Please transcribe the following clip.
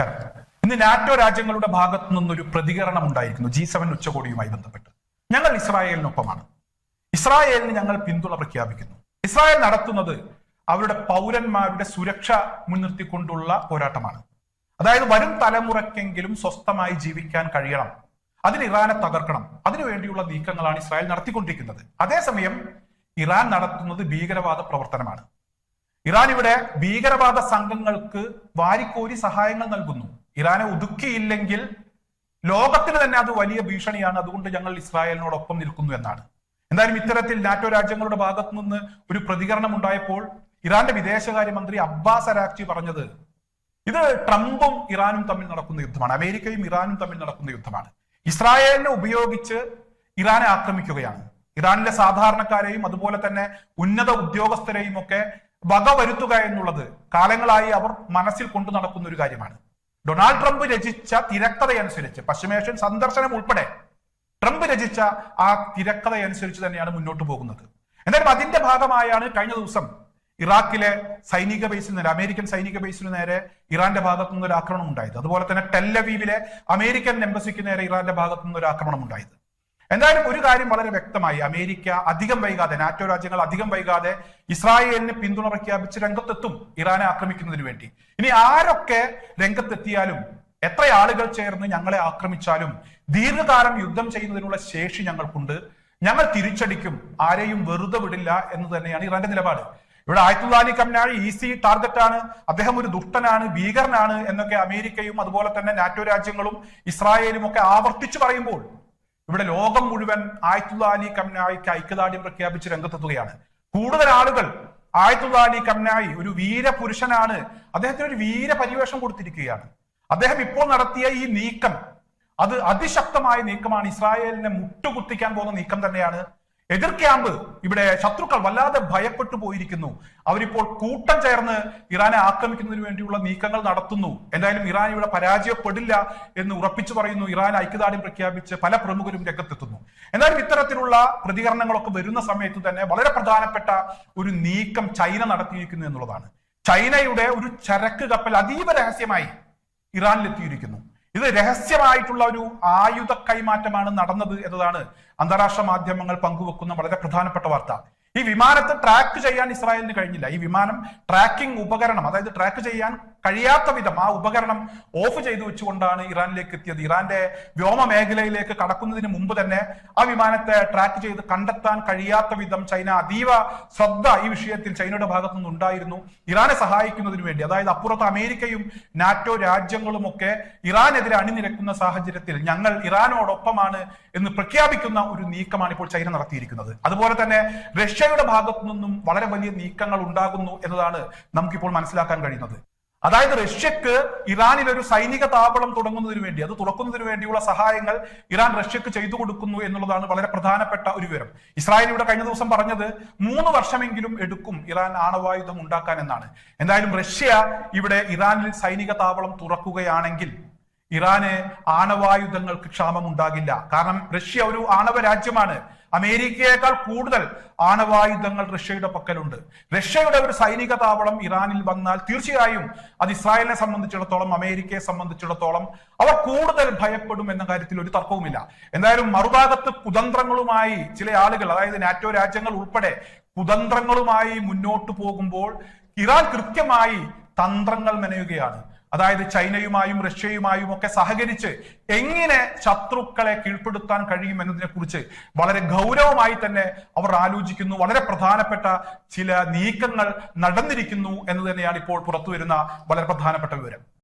നമസ്കാരം. ഇന്ന് നാറ്റോ രാജ്യങ്ങളുടെ ഭാഗത്തു നിന്നൊരു പ്രതികരണം ഉണ്ടായിരിക്കുന്നു. ജി സെവൻ ഉച്ചകോടിയുമായി ബന്ധപ്പെട്ട്. ഞങ്ങൾ ഇസ്രായേലിനൊപ്പമാണ്. ഇസ്രായേലിന് ഞങ്ങൾ പിന്തുണ പ്രഖ്യാപിക്കുന്നു. ഇസ്രായേൽ നടത്തുന്നത് അവരുടെ പൗരന്മാരുടെ സുരക്ഷ മുൻനിർത്തിക്കൊണ്ടുള്ള പോരാട്ടമാണ്. അതായത് വരും തലമുറയ്ക്കെങ്കിലും സ്വസ്ഥമായി ജീവിക്കാൻ കഴിയണം. അതിന് ഇറാനെ തകർക്കണം. അതിനുവേണ്ടിയുള്ള നീക്കങ്ങളാണ് ഇസ്രായേൽ നടത്തിക്കൊണ്ടിരിക്കുന്നത്. അതേസമയം ഇറാൻ നടത്തുന്നത് ഭീകരവാദ പ്രവർത്തനമാണ്. ഇറാൻ ഇവിടെ ഭീകരവാദ സംഘങ്ങൾക്ക് വാരിക്കോരി സഹായങ്ങൾ നൽകുന്നു. ഇറാനെ ഒതുക്കിയില്ലെങ്കിൽ ലോകത്തിന് തന്നെ അത് വലിയ ഭീഷണിയാണ്. അതുകൊണ്ട് ഞങ്ങൾ ഇസ്രായേലിനോടൊപ്പം നിൽക്കുന്നു എന്നാണ്. എന്തായാലും ഇത്തരത്തിൽ നാറ്റോ രാജ്യങ്ങളുടെ ഭാഗത്തു നിന്ന് ഒരു പ്രതികരണം ഉണ്ടായപ്പോൾ ഇറാന്റെ വിദേശകാര്യമന്ത്രി അബ്ബാസ് അരാക്ചി പറഞ്ഞത് ഇത് ട്രംപും ഇറാനും തമ്മിൽ നടക്കുന്ന യുദ്ധമാണ്. അമേരിക്കയും ഇറാനും തമ്മിൽ നടക്കുന്ന യുദ്ധമാണ്. ഇസ്രായേലിനെ ഉപയോഗിച്ച് ഇറാനെ ആക്രമിക്കുകയാണ്. ഇറാനിലെ സാധാരണക്കാരെയും അതുപോലെ തന്നെ ഉന്നത ഉദ്യോഗസ്ഥരെയും ഒക്കെ വകവരുത്തുക എന്നുള്ളത് കാലങ്ങളായി അവർ മനസ്സിൽ കൊണ്ടു നടക്കുന്ന ഒരു കാര്യമാണ്. ഡൊണാൾഡ് ട്രംപ് രചിച്ച തിരക്കഥയനുസരിച്ച് പശ്ചിമേഷ്യൻ സന്ദർശനം ഉൾപ്പെടെ ട്രംപ് രചിച്ച ആ തിരക്കഥയനുസരിച്ച് തന്നെയാണ് മുന്നോട്ട് പോകുന്നത്. എന്തായാലും അതിന്റെ ഭാഗമായാണ് കഴിഞ്ഞ ദിവസം ഇറാഖിലെ സൈനിക ബേസിൽ നേരെ അമേരിക്കൻ സൈനിക ബേസിന് നേരെ ഇറാന്റെ ഭാഗത്തു നിന്ന് ഒരു ആക്രമണം ഉണ്ടായത്. അതുപോലെ തന്നെ ടെല്ലവീവിലെ അമേരിക്കൻ എംബസിക്ക് നേരെ ഇറാന്റെ ഭാഗത്തു നിന്ന് ഒരു ആക്രമണം ഉണ്ടായത്. എന്തായാലും ഒരു കാര്യം വളരെ വ്യക്തമായി. അമേരിക്ക അധികം വൈകാതെ നാറ്റോ രാജ്യങ്ങൾ അധികം വൈകാതെ ഇസ്രായേലിന് പിന്തുണ പ്രഖ്യാപിച്ച് രംഗത്തെത്തും ഇറാനെ ആക്രമിക്കുന്നതിന് വേണ്ടി. ഇനി ആരൊക്കെ രംഗത്തെത്തിയാലും എത്ര ആളുകൾ ചേർന്ന് ഞങ്ങളെ ആക്രമിച്ചാലും ദീർഘകാലം യുദ്ധം ചെയ്യുന്നതിനുള്ള ശേഷി ഞങ്ങൾക്കുണ്ട്. ഞങ്ങൾ തിരിച്ചടിക്കും ആരെയും വെറുതെ വിടില്ല എന്ന് തന്നെയാണ് ഇറാന്റെ നിലപാട്. ഇവിടെ ആയത്തുല്ലാലി കമ്നാഴി ഈസി ടാർഗറ്റ് ആണ് അദ്ദേഹം ഒരു ദുഷ്ടനാണ് ഭീകരനാണ് എന്നൊക്കെ അമേരിക്കയും അതുപോലെ തന്നെ നാറ്റോ രാജ്യങ്ങളും ഇസ്രായേലും ഒക്കെ ആവർത്തിച്ചു പറയുമ്പോൾ ഇവിടെ ലോകം മുഴുവൻ ആയത്തുള്ള അലി കമ്നായിക്ക് ഐക്യദാർഢ്യം പ്രഖ്യാപിച്ച് രംഗത്തെത്തുകയാണ്. കൂടുതൽ ആളുകൾ ആയത്തുള്ള അലി കമ്നായി ഒരു വീരപുരുഷനാണ്. അദ്ദേഹത്തിന് ഒരു വീര പരിവേഷം കൊടുത്തിരിക്കുകയാണ്. അദ്ദേഹം ഇപ്പോൾ നടത്തിയ ഈ നീക്കം അത് അതിശക്തമായ നീക്കമാണ്. ഇസ്രായേലിനെ മുട്ടുകുത്തിക്കാൻ പോകുന്ന നീക്കം തന്നെയാണ് എതിർ ക്യാമ്പ് ഇവിടെ ശത്രുക്കൾ വല്ലാതെ ഭയപ്പെട്ടു പോയിരിക്കുന്നു. അവരിപ്പോൾ കൂട്ടം ചേർന്ന് ഇറാനെ ആക്രമിക്കുന്നതിന് വേണ്ടിയുള്ള നീക്കങ്ങൾ നടത്തുന്നു. എന്തായാലും ഇറാൻ ഇവിടെ പരാജയപ്പെടില്ല എന്ന് ഉറപ്പിച്ചു പറയുന്നു. ഇറാൻ ഐക്യദാർഢ്യം പ്രഖ്യാപിച്ച് പല പ്രമുഖരും രംഗത്തെത്തുന്നു. എന്നാലും ഇത്തരത്തിലുള്ള പ്രതികരണങ്ങളൊക്കെ വരുന്ന സമയത്ത് തന്നെ വളരെ പ്രധാനപ്പെട്ട ഒരു നീക്കം ചൈന നടത്തിയിരിക്കുന്നു എന്നുള്ളതാണ്. ചൈനയുടെ ഒരു ചരക്ക് കപ്പൽ അതീവ രഹസ്യമായി ഇറാനിലെത്തിയിരിക്കുന്നു. ഇത് രഹസ്യമായിട്ടുള്ള ഒരു ആയുധ കൈമാറ്റമാണ് നടന്നത് എന്നതാണ് അന്താരാഷ്ട്ര മാധ്യമങ്ങൾ പങ്കുവെക്കുന്ന വളരെ പ്രധാനപ്പെട്ട വാർത്ത. ഈ വിമാനത്തെ ട്രാക്ക് ചെയ്യാൻ ഇസ്രായേലിന് കഴിഞ്ഞില്ല. ഈ വിമാനം ട്രാക്കിംഗ് ഉപകരണം അതായത് ട്രാക്ക് ചെയ്യാൻ കഴിയാത്ത വിധം ആ ഉപകരണം ഓഫ് ചെയ്തു വെച്ചുകൊണ്ടാണ് ഇറാനിലേക്ക് എത്തിയത്. ഇറാന്റെ വ്യോമ മേഖലയിലേക്ക് കടക്കുന്നതിന് മുമ്പ് തന്നെ ആ വിമാനത്തെ ട്രാക്ക് ചെയ്ത് കണ്ടെത്താൻ കഴിയാത്ത വിധം ചൈന അതീവ ശ്രദ്ധ ഈ വിഷയത്തിൽ ചൈനയുടെ ഭാഗത്തു നിന്നുണ്ടായിരുന്നു. ഇറാനെ സഹായിക്കുന്നതിന് വേണ്ടി അതായത് അപ്പുറത്ത് അമേരിക്കയും നാറ്റോ രാജ്യങ്ങളും ഒക്കെ ഇറാനെതിരെ അണിനിരക്കുന്ന സാഹചര്യത്തിൽ ഞങ്ങൾ ഇറാനോടൊപ്പമാണ് എന്ന് പ്രഖ്യാപിക്കുന്ന ഒരു നീക്കമാണ് ഇപ്പോൾ ചൈന നടത്തിയിരിക്കുന്നത്. അതുപോലെ തന്നെ റഷ്യയുടെ ഭാഗത്തു നിന്നും വളരെ വലിയ നീക്കങ്ങൾ ഉണ്ടാകുന്നു എന്നതാണ് നമുക്കിപ്പോൾ മനസ്സിലാക്കാൻ കഴിയുന്നത്. അതായത് റഷ്യക്ക് ഇറാനിൽ ഒരു സൈനിക താവളം തുടങ്ങുന്നതിന് വേണ്ടി അത് തുറക്കുന്നതിന് വേണ്ടിയുള്ള സഹായങ്ങൾ ഇറാൻ റഷ്യക്ക് ചെയ്തു കൊടുക്കുന്നു എന്നുള്ളതാണ് വളരെ പ്രധാനപ്പെട്ട ഒരു വിവരം. ഇസ്രായേൽ ഇവിടെ കഴിഞ്ഞ ദിവസം പറഞ്ഞത് മൂന്ന് വർഷമെങ്കിലും എടുക്കും ഇറാൻ ആണവായുധം ഉണ്ടാക്കാൻ എന്നാണ്. എന്തായാലും റഷ്യ ഇവിടെ ഇറാനിൽ സൈനിക താവളം തുറക്കുകയാണെങ്കിൽ ഇറാന് ആണവായുധങ്ങൾക്ക് ക്ഷാമം ഉണ്ടാകില്ല കാരണം റഷ്യ ഒരു ആണവ രാജ്യമാണ്. അമേരിക്കയേക്കാൾ കൂടുതൽ ആണവായുധങ്ങൾ റഷ്യയുടെ പക്കലുണ്ട്. റഷ്യയുടെ ഒരു സൈനിക താവളം ഇറാനിൽ വന്നാൽ തീർച്ചയായും അത് ഇസ്രായേലിനെ സംബന്ധിച്ചിടത്തോളം അമേരിക്കയെ സംബന്ധിച്ചിടത്തോളം അവർ കൂടുതൽ ഭയപ്പെടും എന്ന കാര്യത്തിൽ ഒരു തർക്കവുമില്ല. എന്തായാലും മറുഭാഗത്ത് കുതന്ത്രങ്ങളുമായി ചില ആളുകൾ അതായത് നാറ്റോ രാജ്യങ്ങൾ ഉൾപ്പെടെ കുതന്ത്രങ്ങളുമായി മുന്നോട്ട് പോകുമ്പോൾ ഇറാൻ കൃത്യമായി തന്ത്രങ്ങൾ മെനയുകയാണ്. അതായത് ചൈനയുമായും റഷ്യയുമായും ഒക്കെ സഹകരിച്ച് എങ്ങനെ ശത്രുക്കളെ കീഴ്പ്പെടുത്താൻ കഴിയും എന്നതിനെ കുറിച്ച് വളരെ ഗൗരവമായി തന്നെ അവർ ആലോചിക്കുന്നു. വളരെ പ്രധാനപ്പെട്ട ചില നീക്കങ്ങൾ നടന്നിരിക്കുന്നു എന്ന് തന്നെയാണ് ഇപ്പോൾ പുറത്തു വരുന്ന വളരെ പ്രധാനപ്പെട്ട വിവരം.